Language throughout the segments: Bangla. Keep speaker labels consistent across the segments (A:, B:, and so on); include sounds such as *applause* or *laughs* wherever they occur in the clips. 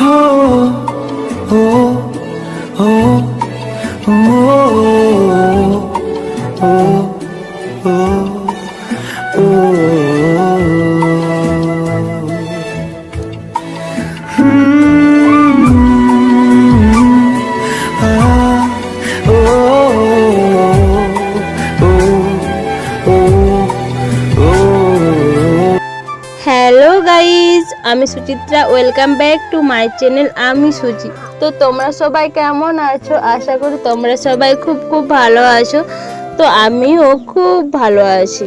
A: হ্যালো গাইজ আমি Suchitra welcome back to my channel আমি সুচি। তো তোমরা সবাই কেমন আছো? আশা করি তোমরা সবাই খুব খুব ভালো আছো। তো আমিও খুব ভালো আছি।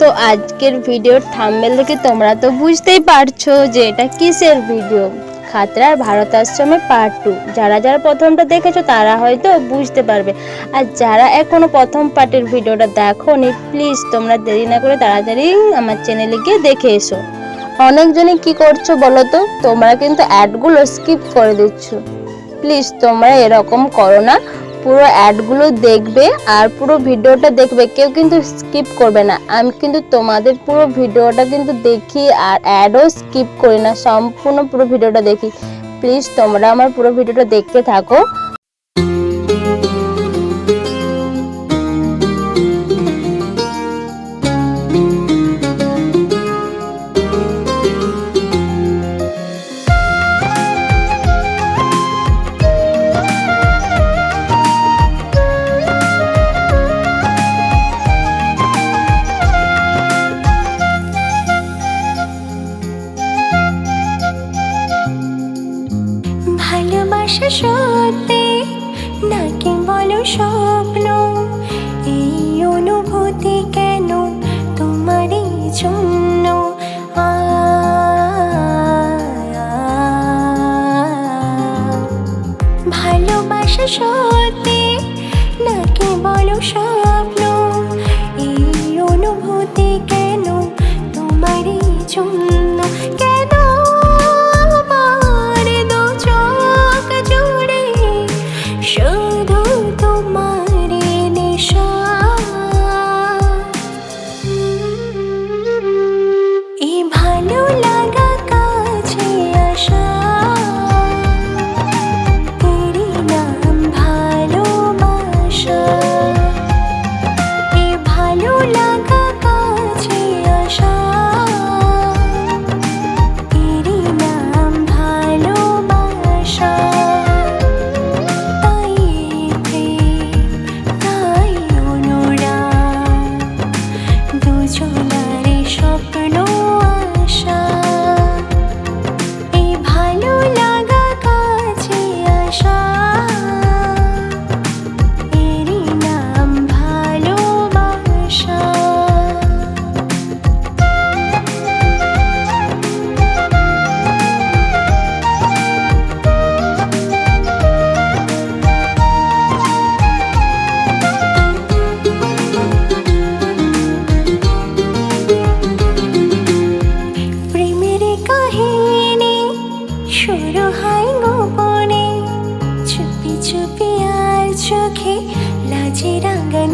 A: তো আজকের ভিডিওর থাম্বেল থেকে তোমরা তো বুঝতেই পারছ যে এটা কিসের ভিডিও খাতরার ভারত আশ্রমে পার্ট টু যারা যারা প্রথমটা দেখেছ, তারা হয়তো বুঝতে পারবে। আর যারা এখনও প্রথম পার্টের ভিডিওটা দেখোনি প্লিজ তোমরা দেরি না করে তাড়াতাড়ি আমার চ্যানেলে গিয়ে দেখে এসো। অনেকজনই কি করছ বলো তো? তোমরা কিন্তু অ্যাডগুলো স্কিপ করে দিচ্ছ। প্লিজ তোমরা এরকম করো না। পুরো অ্যাডগুলো দেখবে আর পুরো ভিডিওটা দেখবে। কেউ কিন্তু স্কিপ করবে না। আমি কিন্তু তোমাদের পুরো ভিডিওটা কিন্তু দেখি আর অ্যাডও স্কিপ করি না। সম্পূর্ণ পুরো ভিডিওটা দেখি। প্লিজ তোমরা আমার পুরো ভিডিওটা দেখতে থাকো।
B: শুরু হয় গোপনে। চুপি চুপি আর চোখে লাজে রাঙা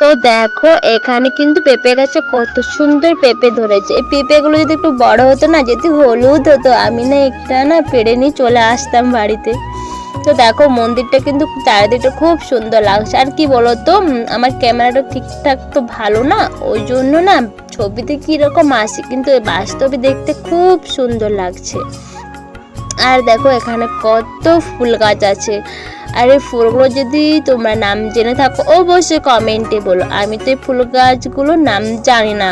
A: তো দেখো, এখানে কিন্তু পেঁপে গাছে কত সুন্দর পেঁপে ধরেছে। এই পেঁপেগুলো যদি একটু বড় হতো না, যদি হলুদ হতো, আমি না একটা না পেড়ে নিয়ে চলে আসতাম বাড়িতে। তো দেখো, মন্দিরটা কিন্তু চারিদিকটা খুব সুন্দর লাগছে। আর কি বলতো আমার ক্যামেরাটা ঠিকঠাক তো ভালো না, ওই জন্য না ছবিতে কীরকম আসে, কিন্তু বাস্তবে দেখতে খুব সুন্দর লাগছে। আর দেখো এখানে কত ফুল গাছ আছে। আর এই ফুলগুলো যদি তোমরা নাম জেনে থাকো, অবশ্যই কমেন্টে বলো। আমি তো এই ফুল গাছগুলোর নাম জানি না।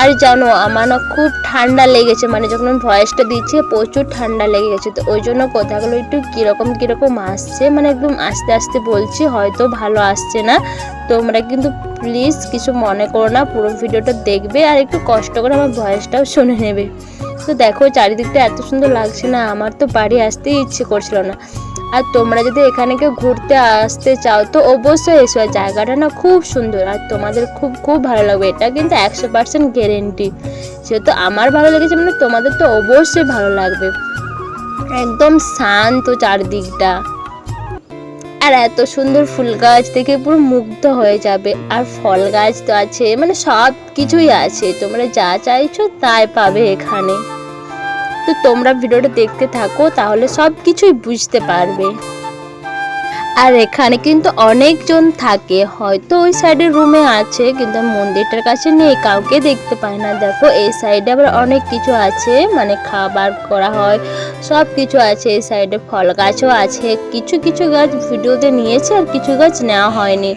A: আর জানো, আমার না খুব ঠান্ডা লেগেছে মানে যখন আমি ভয়েসটা দিচ্ছি, প্রচুর ঠান্ডা লেগে গেছে। তো ওই জন্য কথাগুলো একটু কীরকম কীরকম আসছে মানে একদম আস্তে আস্তে বলছি, হয়তো ভালো আসছে না। তোমরা কিন্তু প্লিজ কিছু মনে করো না, পুরো ভিডিওটা দেখবে আর একটু কষ্ট করে আমার ভয়েসটাও শুনে নেবে। তো দেখো, চারিদিকটা এত সুন্দর লাগছে না, আমার তো বাড়ি আসতেই ইচ্ছে করছিল না। আর তোমরা যদি এখানে কেউ ঘুরতে আসতে চাও, তো অবশ্যই এসো জায়গাটা না খুব সুন্দর, আর তোমাদের খুব খুব ভালো লাগবে, এটা কিন্তু একশো পার্সেন্ট গ্যারেন্টি যেহেতু আমার ভালো লেগেছে মানে তোমাদের তো অবশ্যই ভালো লাগবে। একদম শান্ত চারদিকটা। আর এত সুন্দর ফুল গাছ দেখে পুরো মুগ্ধ হয়ে যাবে। আর ফল গাছ তো আছে মানে সব কিছুই আছে, তোমরা যা চাইছো তাই পাবে এখানে। তো তোমরা ভিডিওটা দেখতে থাকো, তাহলে সব কিছুই বুঝতে পারবে। আর এখানে কিন্তু অনেকজন থাকে, হয়তো ওই সাইডে রুমে আছে, কিন্তু মন্দিরটার কাছে নেই, কাউকে দেখতে পাই না। দেখো, এই সাইডে আবার অনেক কিছু আছে মানে খাবার করা হয় সব কিছু আছে, এই সাইডে ফল গাছও আছে, কিছু কিছু গাছ ভিডিওতে নিয়েছে, আর কিছু গাছ নেওয়া হয়নি।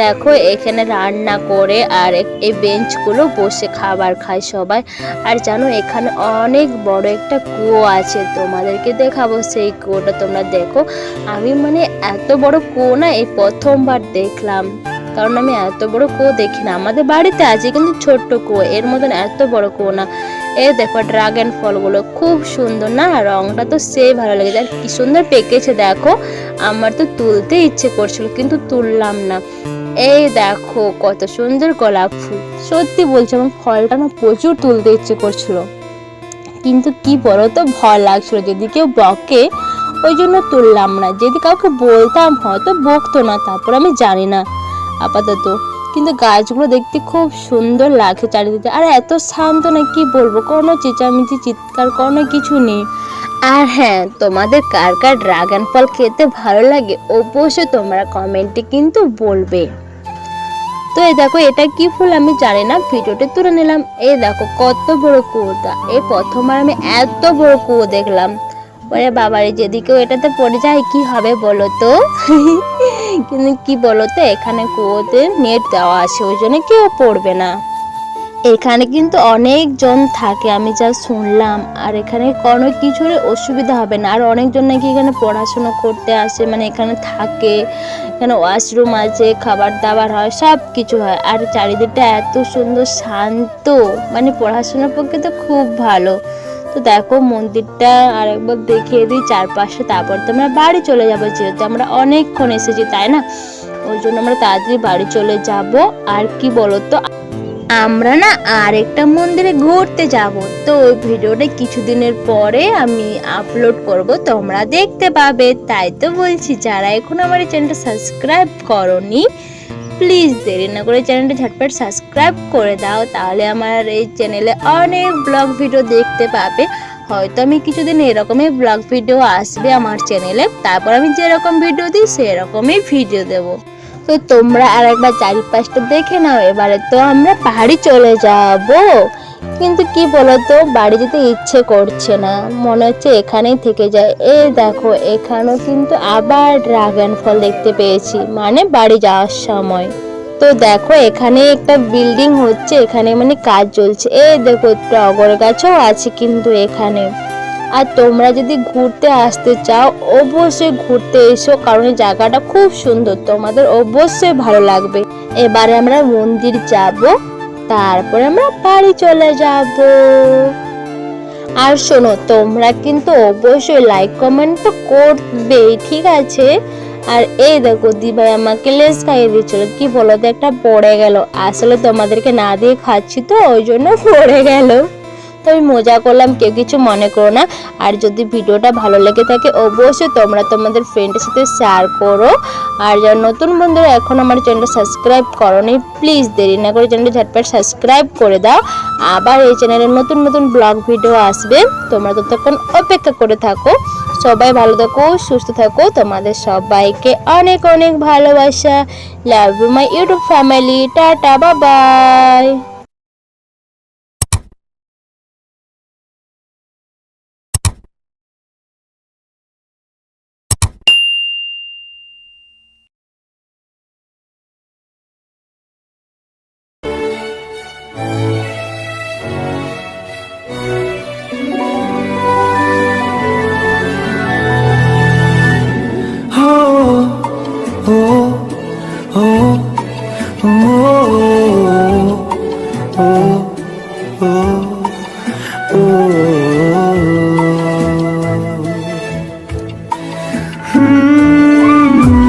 A: দেখো, এখানে রান্না করে আর এই বেঞ্চগুলো বসে খাবার খায় সবাই। আর জানো, এখানে অনেক বড় একটা কুয়ো আছে, তোমাদেরকে দেখাবো। সেই কুয়োটা তোমরা দেখো। আমি মানে এত বড় কুয়ো না, এই প্রথমবার দেখলাম। কারণ আমি এত বড় কুয়ো দেখি না আমাদের বাড়িতে আছে কিন্তু ছোট্ট কুয়ো, এর মতন এত বড় কুয়ো না। এ দেখো, ড্রাগন ফলগুলো খুব সুন্দর না রংটা তো সেই ভালো লেগেছে। আর কি সুন্দর পেকেছে, দেখো। আমার তো তুলতে ইচ্ছে করছিল, কিন্তু তুললাম না। এই দেখো কত সুন্দর গোলাপ ফুল। সত্যি বলছি, আমার ফলটা না প্রচুর তুলতে ইচ্ছে করছিল। কিন্তু কি বলো তো, ভয় লাগছিল। যদি কেউ বকে, ওই জন্য তুললাম না। যদি কাউকে বলতাম, হয়তো বকতো না, তারপর আমি জানি না আপাতত। কিন্তু গাছগুলো দেখতে খুব সুন্দর লাগে চারিদিকে। আর, এত শান্ত না, কি বলব? কোনো চেঁচামেচি, চিৎকার, কোনো কিছু নেই। আর হ্যাঁ তোমাদের কার কার ড্রাগন ফল খেতে ভালো লাগে, অবশ্যই তোমরা কমেন্টে কিন্তু বলবে। তো এই দেখো, এটা কি ফুল আমি জানি না ভিডিওতে তুলে নিলাম। এই দেখো, কত বড় কুয়োটা। এই প্রথমবার আমি এত বড় কুয়ো দেখলাম। ওরে বাবারে যদি কেউ এটাতে পড়ে যায়, কি হবে বলো তো? *laughs* কিন্তু কি বলো তো, এখানে কুয়োতে নেট দেওয়া আছে, ওই জন্য কেউ পড়বে না। এখানে কিন্তু অনেকজন থাকে, আমি যা শুনলাম। আর এখানে কোনো কিছুর অসুবিধা হবে না। আর অনেকজন নাকি এখানে পড়াশোনা করতে আসে মানে এখানে থাকে, এখানে ওয়াশরুম আছে খাবার দাবার হয় সব কিছু হয়। আর চারিদিকটা এত সুন্দর শান্ত মানে পড়াশোনার পক্ষে তো খুব ভালো। তো দেখো মন্দিরটা আরেকবার দেখিয়ে দিই চারপাশে, তারপর তো আমরা বাড়ি চলে যাব, যেহেতু আমরা অনেকক্ষণ এসেছি, তাই না? ওই জন্য আমরা তাড়াতাড়ি বাড়ি চলে যাব। আর কি বলতো? আমরা না আরেকটা মন্দিরে ঘুরতে যাব। তো ওই ভিডিওটা কিছুদিনের পরে আমি আপলোড করব, তোমরা দেখতে পাবে। তাই তো বলছি, যারা এখন আমার এই চ্যানেলটা সাবস্ক্রাইব করনি প্লিজ দেরি না করে চ্যানেলটা ঝটপট সাবস্ক্রাইব করে দাও। তাহলে আমার এই চ্যানেলে অনেক ব্লগ ভিডিও দেখতে পাবে। হয়তো আমি কিছুদিন এরকমই ব্লগ ভিডিও আসবে আমার চ্যানেলে তারপর আমি যেরকম ভিডিও দিই, সেরকমই ভিডিও দেবো। তো তোমরা আর একবার চারিপাশটা দেখে নাও, এবারে তো আমরা পাহাড়ি চলে যাব। কিন্তু কি বলতো, বাড়ি যেতে ইচ্ছে করছে না, মনে হচ্ছে এখানেই থেকে যায়। এ দেখো, এখানেও কিন্তু আবার ড্রাগন ফল দেখতে পেয়েছি মানে বাড়ি যাওয়ার সময়। তো দেখো, এখানে একটা বিল্ডিং হচ্ছে, এখানে মানে কাজ চলছে। এ দেখো টগর গাছও আছে কিন্তু এখানে। আর তোমরা যদি ঘুরতে আসতে চাও, অবশ্যই ঘুরতে এসো কারণ এই জায়গাটা খুব সুন্দর। তোমাদের অবশ্যই ভালো লাগবে। এবারে আমরা মন্দির যাব, তারপরে আমরা বাড়ি চলে যাব। আর শোনো, তোমরা কিন্তু অবশ্যই লাইক কমেন্ট তো করবেই, ঠিক আছে? আর এই দেখো, দিভাই আমাকে লেস খাইয়ে দিয়েছিল। কি বলো তো, একটা পড়ে গেল। আসলে তোমাদেরকে না দিয়ে খাচ্ছি তো, ওই জন্য পড়ে গেল। তো আমি মজা করলাম, কেউ কিছু মনে করো না। আর যদি ভিডিওটা ভালো লেগে থাকে, অবশ্যই তোমরা তোমাদের ফ্রেন্ডের সাথে শেয়ার করো। আর যারা নতুন বন্ধুরা, এখন আমার চ্যানেলটা সাবস্ক্রাইব করোনি প্লিজ দেরি না করে চ্যানেলটা ঝটপট সাবস্ক্রাইব করে দাও। আবার এই চ্যানেলে নতুন নতুন ব্লগ ভিডিও আসবে। তোমরা ততক্ষণ অপেক্ষা করে থাকো। সবাই ভালো থাকো, সুস্থ থাকো। তোমাদের সবাইকে অনেক অনেক ভালোবাসা। Love my YouTube family tata bye